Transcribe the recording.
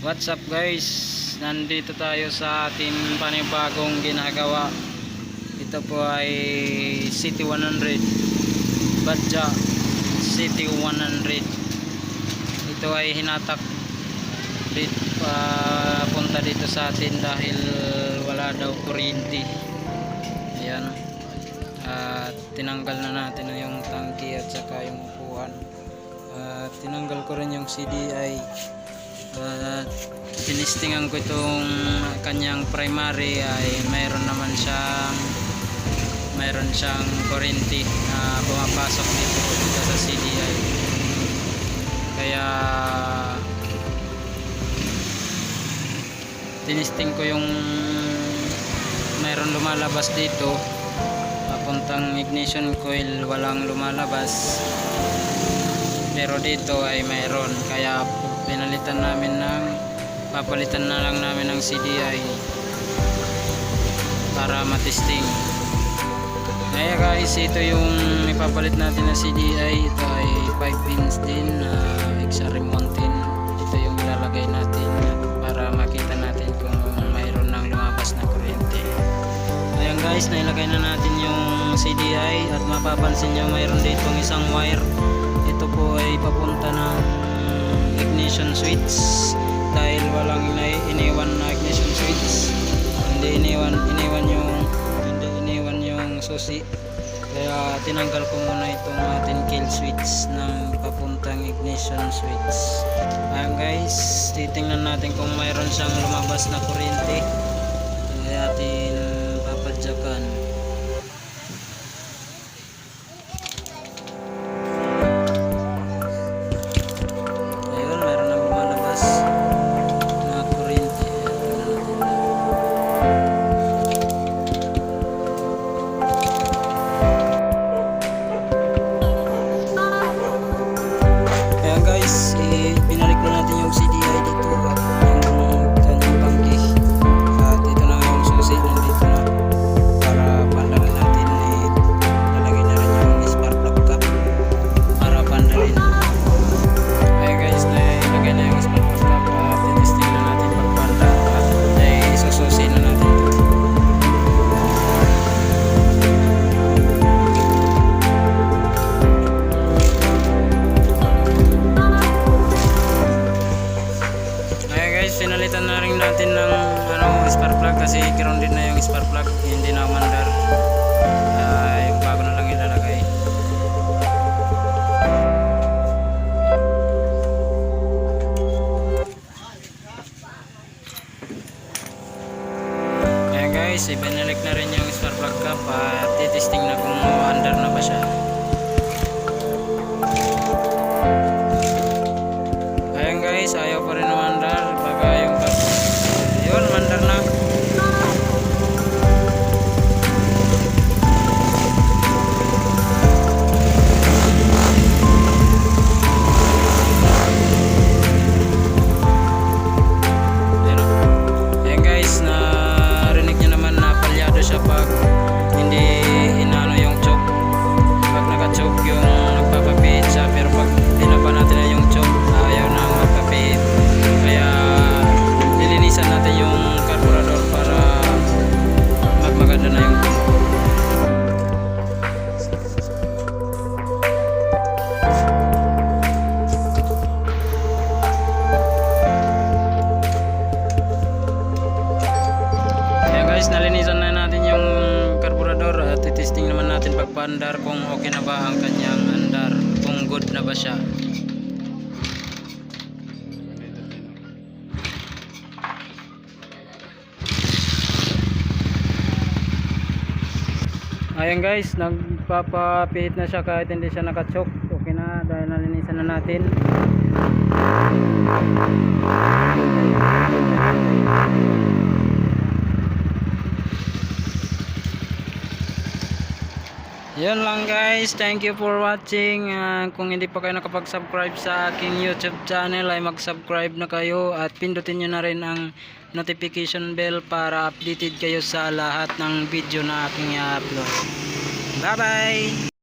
What's up guys? Nandito tayo sa ating panibagong ginagawa. Ito po ay City 100. Badja City 100. Ito ay hinatak dito papunta dito sa atin dahil wala daw kuryente. Ayan. At tinanggal na natin yung tangki at saka yung upuan. At tinanggal ko rin yung CDI at tinistingan ko itong kanyang primary ay mayroon naman siyang mayroon siyang kuryente na pumapasok dito, dito sa CDI kaya tinisting ko yung mayroon lumalabas dito. Papuntang ignition coil walang lumalabas. Pero dito ay mayroon. Kaya pinalitan namin ng papalitan na lang namin ng CDI para matesting. Kaya guys ito yung ipapalit natin na CDI ito ay 5 pins din na XRM mountain. Ito yung ilalagay natin para makita natin kung mayroon ng lumabas na kuryente. Ayan guys nailagay na natin yung CDI at mapapansin nyo mayroon ditong isang wire. Ito po ay papunta ng ignition switch dahil walang iniwan na ignition switch. Hindi iniwan iniwan yung hindi iniwan yung susi. Kaya tinanggal ko muna itong ating kill switch ng papuntang ignition switch. Ayan guys titingnan natin kung mayroon siyang lumabas na kuryente. Kaya atin papadyakan guys, pinalitan na rin natin ng ano, spark plug kasi grounded na yung spark plug, hindi na umandar. Kaya yung bago na lang ilalagay. Ayan guys, ibinalik na rin yung spark plug cap at titesting na kung under na ba siya. Guys, nalinisan na natin yung carburetor at testing naman natin pagpaandar kung okay na ba ang kanyang andar, kung good na ba siya. Ayan guys, nagpapapihit na siya kahit hindi siya nakachoke. Okay na dahil nalinisan na natin. Yun lang guys. Thank you for watching. Ah, kung hindi pa kayo nakapag-subscribe sa aking YouTube channel ay mag-subscribe na kayo at pindutin nyo na rin ang notification bell para updated kayo sa lahat ng video na aking i-upload. Bye bye!